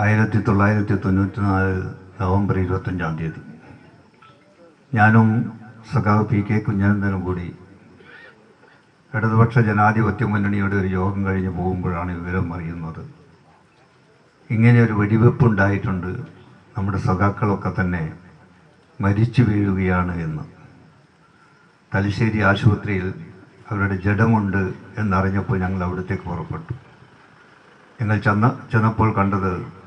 ആയിരത്തി തൊള്ളായിരത്തി തൊണ്ണൂറ്റി നാല് നവംബർ ഇരുപത്തഞ്ചാം തീയതി. ഞാനും സഖാവ് പി കെ കുഞ്ഞനന്ദനും കൂടി ഇടതുപക്ഷ ജനാധിപത്യ മുന്നണിയുടെ ഒരു യോഗം കഴിഞ്ഞ് പോകുമ്പോഴാണ് വിവരം അറിയുന്നത്. ഇങ്ങനെ ഒരു വെടിവെപ്പ് ഉണ്ടായിട്ടുണ്ട് നമ്മുടെ സഖാക്കളൊക്കെ തന്നെ മരിച്ചു വീഴുകയാണ് എന്ന്. തലശ്ശേരി ആശുപത്രിയിൽ അവരുടെ ജഡമുണ്ട് എന്നറിഞ്ഞപ്പോൾ ഞങ്ങൾ അവിടത്തേക്ക് പുറപ്പെട്ടു. ഞങ്ങൾ ചെന്ന ചെന്നപ്പോൾ കണ്ടത്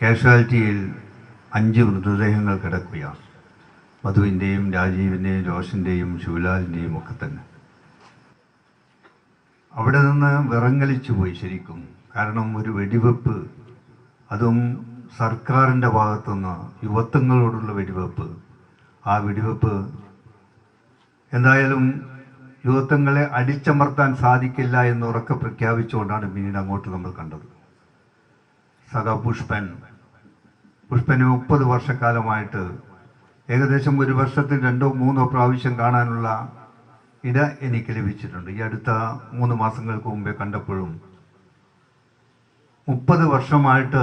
കാഷ്വാലിറ്റിയിൽ അഞ്ച് മൃതദേഹങ്ങൾ കിടക്കുകയാണ്. മധുവിന്റെയും രാജീവിന്റെയും രോഷന്റെയും ശിവലാലിന്റെയും ഒക്കെ തന്നെ. അവിടെ നിന്ന് വിറങ്ങലിച്ചു പോയി ശരിക്കും. കാരണം ഒരു വെടിവെപ്പ് അതും സർക്കാരിന്റെ ഭാഗത്തുനിന്ന് യുവത്വങ്ങളോടുള്ള വെടിവെപ്പ്. ആ വെടിവെപ്പ് എന്തായാലും യുവത്വങ്ങളെ അടിച്ചമർത്താൻ സാധിക്കില്ല എന്ന് ഉറക്കെ പ്രഖ്യാപിച്ചുകൊണ്ടാണ് പിന്നീട് അങ്ങോട്ട് നമ്മൾ കണ്ടത്. സഖ പുഷ്പൻ. പുഷ്പന് മുപ്പത് വർഷക്കാലമായിട്ട് ഏകദേശം ഒരു വർഷത്തിൽ രണ്ടോ മൂന്നോ പ്രാവശ്യം കാണാനുള്ള ഇട എനിക്ക് ലഭിച്ചിട്ടുണ്ട്. ഈ അടുത്ത മൂന്ന് മാസങ്ങൾക്ക് മുമ്പേ കണ്ടപ്പോഴും മുപ്പത് വർഷമായിട്ട്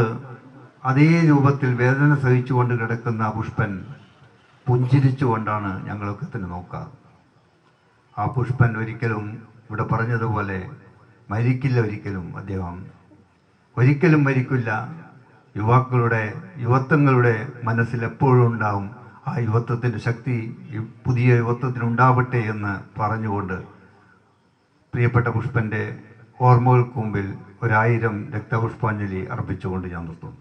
അതേ രൂപത്തിൽ വേദന സഹിച്ചുകൊണ്ട് കിടക്കുന്ന പുഷ്പൻ പുഞ്ചിരിച്ചുകൊണ്ടാണ് ഞങ്ങളൊക്കെ തന്നെ നോക്കാറ് ആ പുഷ്പൻ ഒരിക്കലും ഇവിടെ പറഞ്ഞതുപോലെ മരിക്കില്ല ഒരിക്കലും അദ്ദേഹം. ഒരിക്കലും മരിക്കില്ല. യുവാക്കളുടെ യുവത്വങ്ങളുടെ മനസ്സിൽ എപ്പോഴും ഉണ്ടാവും ആ യുവത്വത്തിന്റെ ശക്തി പുതിയ യുവത്വത്തിനുണ്ടാവട്ടെ എന്ന് പറഞ്ഞുകൊണ്ട് പ്രിയപ്പെട്ട പുഷ്പന്റെ ഓർമ്മകൾക്ക് മുമ്പിൽ ഒരായിരം രക്തപുഷ്പാഞ്ജലി അർപ്പിച്ചുകൊണ്ട് ഞാൻ നിർത്തുന്നു.